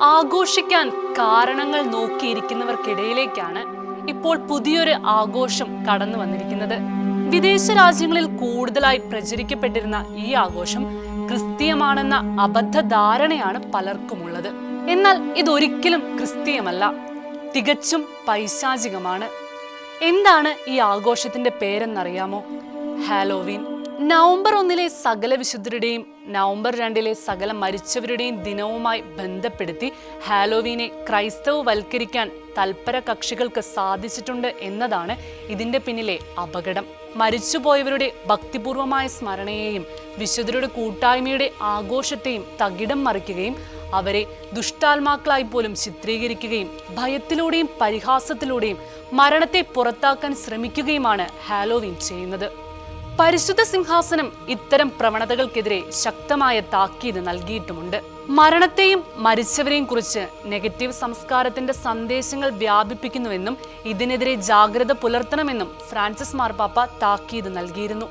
ആഘോഷിക്കാൻ കാരണങ്ങൾ നോക്കിയിരിക്കുന്നവർക്കിടയിലേക്കാണ് ഇപ്പോൾ പുതിയൊരു ആഘോഷം കടന്നു വന്നിരിക്കുന്നത്. വിദേശ രാജ്യങ്ങളിൽ കൂടുതലായി പ്രചരിക്കപ്പെട്ടിരുന്ന ഈ ആഘോഷം ക്രിസ്തീയമാണെന്ന അബദ്ധ ധാരണയാണ് പലർക്കുമുള്ളത്. എന്നാൽ ഇതൊരിക്കലും ക്രിസ്തീയമല്ല തികച്ചും പൈശാചികമാണ്. എന്താണ് ഈ ആഘോഷത്തിന്റെ പേരെന്നറിയാമോ? ഹാലോവീൻ. നവംബർ ഒന്നിലെ സകല വിശുദ്ധരുടെയും നവംബർ രണ്ടിലെ സകല മരിച്ചവരുടെയും ദിനവുമായി ബന്ധപ്പെടുത്തി ഹാലോവീനെ ക്രൈസ്തവവൽക്കരിക്കാൻ തൽപര കക്ഷികൾക്ക് സാധിച്ചിട്ടുണ്ട് എന്നതാണ് ഇതിന്റെ പിന്നിലെ അപകടം. മരിച്ചുപോയവരുടെ ഭക്തിപൂർവമായ സ്മരണയെയും വിശുദ്ധരുടെ കൂട്ടായ്മയുടെ ആഘോഷത്തെയും തകിടം മറിക്കുകയും അവരെ ദുഷ്ടാത്മാക്കളായി പോലും ചിത്രീകരിക്കുകയും ഭയത്തിലൂടെയും പരിഹാസത്തിലൂടെയും മരണത്തെ പുറത്താക്കാൻ ശ്രമിക്കുകയുമാണ് ഹാലോവീൻ ചെയ്യുന്നത്. പരിശുദ്ധ സിംഹാസനം ഇത്തരം പ്രവണതകൾക്കെതിരെ ശക്തമായ താക്കീത് നൽകിയിട്ടുമുണ്ട്. മരണത്തെയും മരിച്ചവരെയും കുറിച്ച് നെഗറ്റീവ് സംസ്കാരത്തിന്റെ സന്ദേശങ്ങൾ വ്യാപിപ്പിക്കുന്നുവെന്നും ഇതിനെതിരെ ജാഗ്രത പുലർത്തണമെന്നും ഫ്രാൻസിസ് മാർപ്പാപ്പ താക്കീത് നൽകിയിരുന്നു.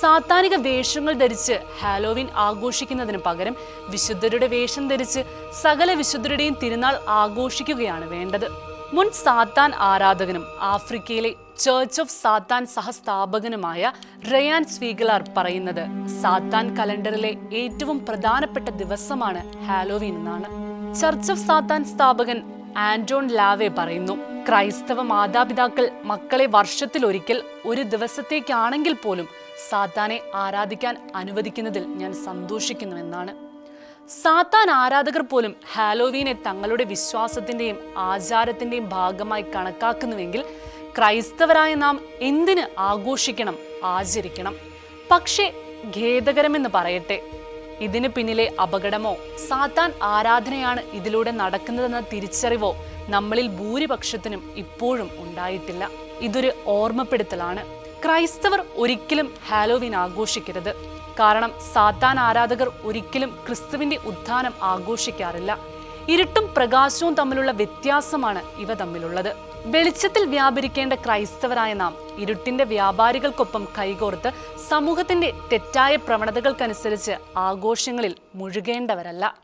സാത്താനിക വേഷങ്ങൾ ധരിച്ച് ഹാലോവിൻ ആഘോഷിക്കുന്നതിന് പകരം വിശുദ്ധരുടെ വേഷം ധരിച്ച് സകല വിശുദ്ധരുടെയും തിരുനാൾ ആഘോഷിക്കുകയാണ് വേണ്ടത്. മുൻ സാത്താൻ ആരാധകനും ആഫ്രിക്കയിലെ ചേർച്ച് ഓഫ് സാത്താൻ സഹസ്ഥാപകനുമായ റയാൻ സ്വീഗലാർ പറയുന്നത് സാത്താൻ കലണ്ടറിലെ ഏറ്റവും പ്രധാനപ്പെട്ട ദിവസമാണ് ഹാലോവീൻ എന്നാണ്. ചർച്ച് ഓഫ് സാത്താൻ സ്ഥാപകൻ ആന്റോൺ ലാവെ പറയുന്നു ക്രൈസ്തവ മാതാപിതാക്കൾ മക്കളെ വർഷത്തിലൊരിക്കൽ ഒരു ദിവസത്തേക്കാണെങ്കിൽ പോലും സാത്താനെ ആരാധിക്കാൻ അനുവദിക്കുന്നതിൽ ഞാൻ സന്തോഷിക്കുന്നുവെന്നാണ് സാത്താൻ ആരാധകർ പോലും ഹാലോവീനെ തങ്ങളുടെ വിശ്വാസത്തിന്റെയും ആചാരത്തിന്റെയും ഭാഗമായി കണക്കാക്കുന്നുവെങ്കിൽ ക്രൈസ്തവരായ നാം എന്തിന് ആഘോഷിക്കണം ആചരിക്കണം? പക്ഷേ ഖേദകരമെന്ന് പറയട്ടെ ഇതിന് പിന്നിലെ അപകടമോ? സാത്താൻ ആരാധനയാണ് ഇതിലൂടെ നടക്കുന്നതെന്ന തിരിച്ചറിവോ നമ്മളിൽ ഭൂരിപക്ഷത്തിനും ഇപ്പോഴും ഉണ്ടായിട്ടില്ല. ഇതൊരു ഓർമ്മപ്പെടുത്തലാണ്. ക്രൈസ്തവർ ഒരിക്കലും ഹാലോവീൻ ആഘോഷിക്കരുത്. കാരണം സാത്താൻ ആരാധകർ ഒരിക്കലും ക്രിസ്തുവിന്റെ ഉദ്ധാനം ആഘോഷിക്കാറില്ല. ഇരുട്ടും പ്രകാശവും തമ്മിലുള്ള വ്യത്യാസമാണ് ഇവ തമ്മിലുള്ളത്. വെളിച്ചത്തിൽ വ്യാപരിക്കേണ്ട ക്രൈസ്തവരായ നാം ഇരുട്ടിന്റെ വ്യാപാരികൾക്കൊപ്പം കൈകോർത്ത് സമൂഹത്തിന്റെ തെറ്റായ പ്രവണതകൾക്കനുസരിച്ച് ആഘോഷങ്ങളിൽ മുഴുകേണ്ടവരല്ല.